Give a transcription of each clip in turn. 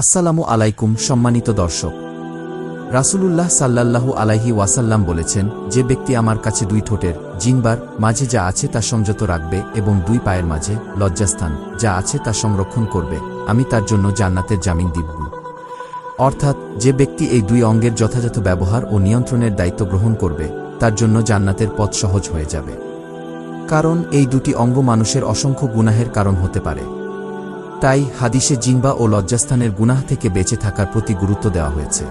আসসালামু আলাইকুম, সম্মানিত দর্শক। রাসূলুল্লাহ সাল্লাল্লাহু আলাইহি ওয়াসাল্লাম বলেছেন, যে ব্যক্তি আমার কাছে দুই ঠোঁটের জিনবার মাঝে যা আছে তা সংযত রাখবে এবং দুই পায়ের মাঝে লজ্জাস্থান যা আছে তা সংরক্ষণ করবে, আমি তার জন্য জান্নাতের জামিন দিব। অর্থাৎ, যে ব্যক্তি এই দুই অঙ্গের যথাযথ ব্যবহার ও নিয়ন্ত্রণের দায়িত্ব গ্রহণ করবে, তার জন্য জান্নাতের পথ সহজ হয়ে যাবে। কারণ, এই দুটি অঙ্গ মানুষের অসংখ্য গুনাহের কারণ হতে পারে। তাই হাদিসে জিম্বা ও লজ্জাস্থানের গুনাহ থেকে বেঁচে থাকার প্রতি গুরুত্ব দেওয়া হয়েছে।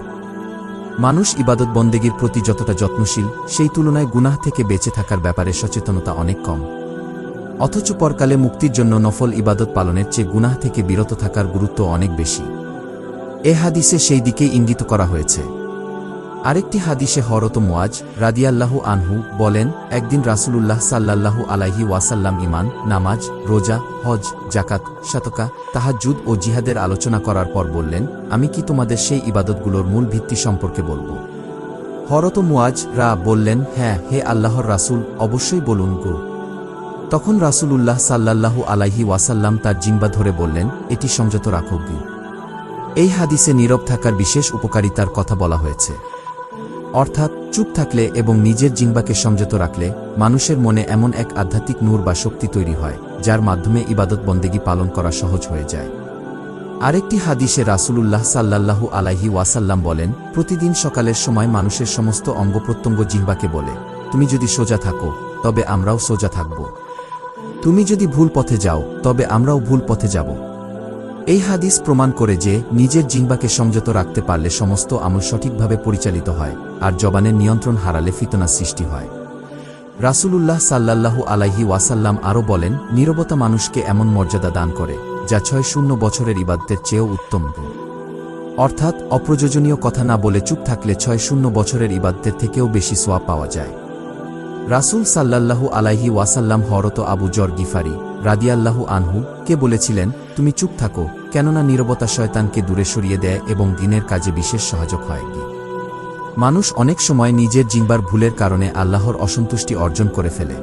মানুষ ইবাদত বন্দেগীর প্রতি যতটা যত্নশীল, সেই তুলনায় গুনাহ থেকে বেঁচে থাকার ব্যাপারে সচেতনতা অনেক কম। অথচ পরকালে মুক্তির জন্য নফল ইবাদত পালনের চেয়ে গুনাহ থেকে বিরত থাকার গুরুত্ব অনেক বেশি। এ হাদিসে সেই দিকে ইঙ্গিত করা হয়েছে। আরেকটি হাদিসে হরত মোয়াজ রাদিয়াল্লাহু আনহু বলেন, একদিন রাসূলুল্লাহ সাল্লাল্লাহু আলাইহি ওয়াসাল্লাম ইমান নামাজ, রোজা, হজ জাকাত শতকা তাহাজ্জুদ ও জিহাদের আলোচনা করার পর বললেন, আমি কি তোমাদের সেই ইবাদতগুলোর মূল ভিত্তি সম্পর্কে বলব? হরত মুয়াজ রা বললেন হ্যাঁ হে আল্লাহর রাসূল, অবশ্যই বলুন গো। তখন রাসূলুল্লাহ সাল্লাল্লাহু আলাইহি ওয়াসাল্লাম তার জিম্বা ধরে বললেন, এটি সংযত রাখো গি এই হাদিসে নীরব থাকার বিশেষ উপকারিতার কথা বলা হয়েছে। অর্থাৎ চুপ থাকলে এবং নিজের জিম্বাকে সংযত রাখলে মানুষের মনে এমন এক আধ্যাত্মিক নূর বা শক্তি তৈরি হয়, যার মাধ্যমে ইবাদত বন্দেগী পালন করা সহজ হয়ে যায়। আরেকটি হাদিসে রাসূলুল্লাহ সাল্লাল্লাহু আলাইহি ওয়াসাল্লাম বলেন, প্রতিদিন সকালের সময় মানুষের সমস্ত অঙ্গ প্রত্যঙ্গ জিহ্বাকে বলে, তুমি যদি সোজা থাকো, তবে আমরাও সোজা থাকব। তুমি যদি ভুল পথে যাও, তবে আমরাও ভুল পথে যাব। এই হাদিস প্রমাণ করে যে, নিজের জিহ্বাকে সংযত রাখতে পারলে সমস্ত আমল সঠিকভাবে পরিচালিত হয়, আর জবানের নিয়ন্ত্রণ হারালে ফিতনা সৃষ্টি হয়। রাসূলুল্লাহ সাল্লাল্লাহু আলাইহি ওয়াসাল্লাম আরও বলেন, নীরবতা মানুষকে এমন মর্যাদা দান করে, যা ছয় শূন্য বছরের ইবাদতের চেয়েও উত্তম অর্থাৎ, অপ্রয়োজনীয় কথা না বলে চুপ থাকলে ছয় শূন্য বছরের ইবাদতের থেকেও বেশি সোয়া পাওয়া যায়। রাসূল সাল্লাল্লাহু আলাইহি ওয়াসাল্লাম হরত আবু জর গিফারি রাদিয়াল্লাহু আনহু কে বলেছিলেন, তুমি চুপ থাকো, কেননা নীরবতা শয়তানকে দূরে সরিয়ে দেয় এবং দিনের কাজে বিশেষ সহায়ক হয়। মানুষ অনেক সময় নিজের জিম্বার ভুলের কারণে আল্লাহর অসন্তুষ্টি অর্জন করে ফেলে।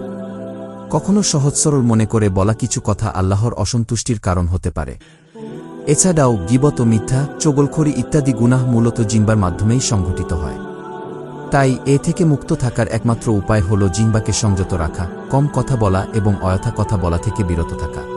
কখনো সহজ সরল মনে করে বলা কিছু কথা আল্লাহর অসন্তুষ্টির কারণ হতে পারে। এছাড়াও গিবত মিথ্যা, চগলখড়ি ইত্যাদি গুনাহ মূলত জিম্বার মাধ্যমেই সংঘটিত হয়। তাই এ থেকে মুক্ত থাকার একমাত্র উপায় হল জিম্বাকে সংযত রাখা, কম কথা বলা এবং অযথা কথা বলা থেকে বিরত থাকা।